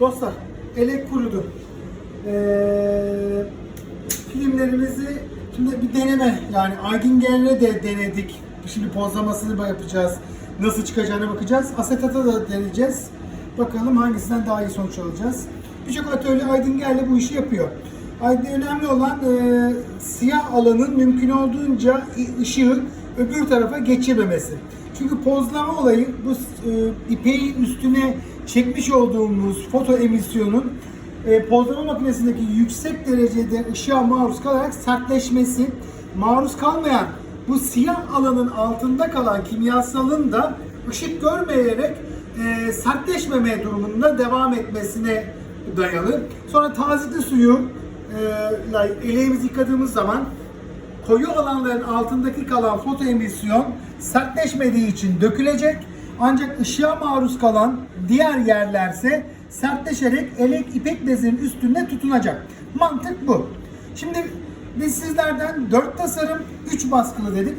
Dostlar, elek kurudu. Ee, filmlerimizi şimdi bir deneme yani Aydinger'le de denedik. Şimdi pozlamasını da yapacağız. Nasıl çıkacağına bakacağız. Asetata da deneyeceğiz. Bakalım hangisinden daha iyi sonuç alacağız. Birçok atölye Aydinger'le bu işi yapıyor. Aydın önemli olan e, siyah alanın mümkün olduğunca ışığı öbür tarafa geçirmemesi. Çünkü pozlama olayı bu e, ipeğin üstüne çekmiş olduğumuz foto emisyonun e, pozlama makinesindeki yüksek derecede ışığa maruz kalarak sertleşmesi, maruz kalmayan bu siyah alanın altında kalan kimyasalın da ışık görmeyerek e, sertleşmeme durumunda devam etmesine dayalı. Sonra tazikli suyu e, eleğimizi yıkadığımız zaman koyu alanların altındaki kalan fotoemisyon sertleşmediği için dökülecek. Ancak ışığa maruz kalan diğer yerlerse sertleşerek elek ipek bezinin üstünde tutunacak. Mantık bu. Şimdi biz sizlerden 4 tasarım 3 baskılı dedik.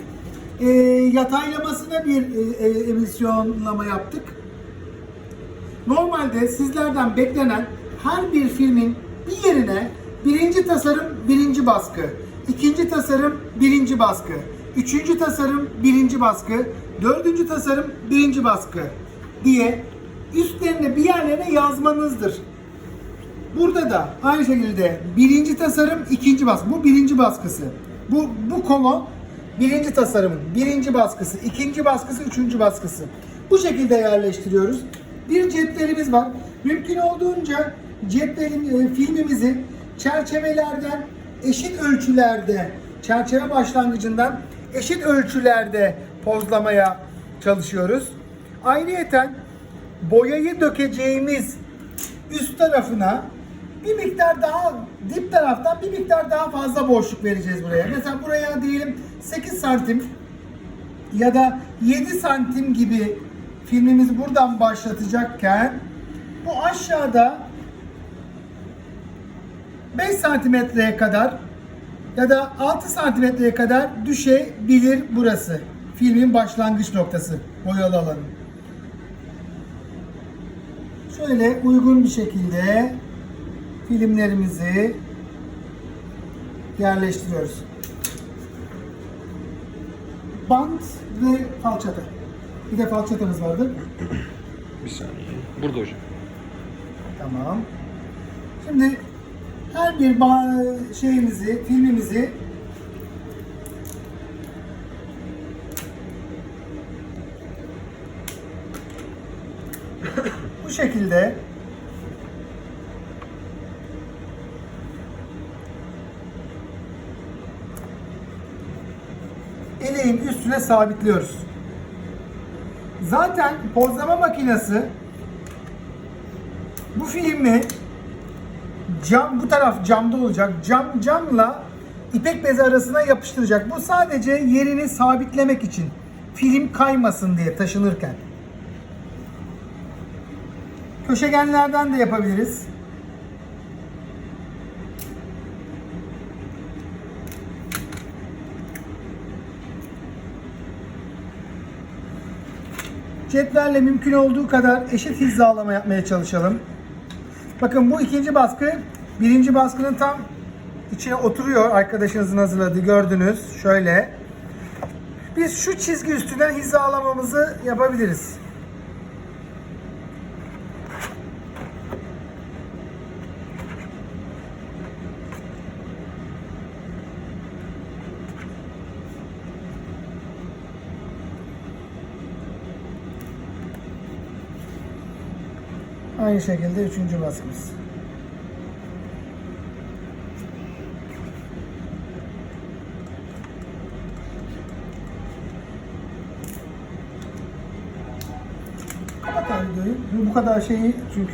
E, yataylamasına bir e, e, emisyonlama yaptık. Normalde sizlerden beklenen her bir filmin bir yerine birinci tasarım birinci baskı, ikinci tasarım birinci baskı, üçüncü tasarım birinci baskı, dördüncü tasarım birinci baskı diye üstlerine bir yerlerine yazmanızdır. Burada da aynı şekilde birinci tasarım ikinci baskı. Bu birinci baskısı. Bu, bu kolon birinci tasarımın birinci baskısı, ikinci baskısı, üçüncü baskısı. Bu şekilde yerleştiriyoruz. Bir cetvelimiz var. Mümkün olduğunca cetvelin e, filmimizi çerçevelerden eşit ölçülerde, çerçeve başlangıcından eşit ölçülerde pozlamaya çalışıyoruz. Ayrıyeten boyayı dökeceğimiz üst tarafına bir miktar daha dip taraftan bir miktar daha fazla boşluk vereceğiz buraya. Mesela buraya diyelim 8 santim ya da 7 santim gibi filmimizi buradan başlatacakken bu aşağıda 5 santimetreye kadar ya da 6 santimetreye kadar düşebilir burası. Filmin başlangıç noktası boyalı alanın. Şöyle uygun bir şekilde filmlerimizi yerleştiriyoruz. Bant ve falçata. Bir de falçatamız vardı. Bir saniye. Burada hocam. Tamam. Şimdi her bir şeyimizi, filmimizi bu şekilde eleğin üstüne sabitliyoruz. Zaten pozlama makinesi bu filmi cam bu taraf camda olacak. Cam camla ipek bezi arasına yapıştıracak. Bu sadece yerini sabitlemek için. Film kaymasın diye taşınırken. Köşegenlerden de yapabiliriz. Cetvelle mümkün olduğu kadar eşit hizalama yapmaya çalışalım. Bakın bu ikinci baskı birinci baskının tam içine oturuyor arkadaşınızın hazırladığı gördünüz. Şöyle. Biz şu çizgi üstünden hizalamamızı yapabiliriz. Aynı şekilde üçüncü baskımız. Videoyu. Bu kadar şeyi çünkü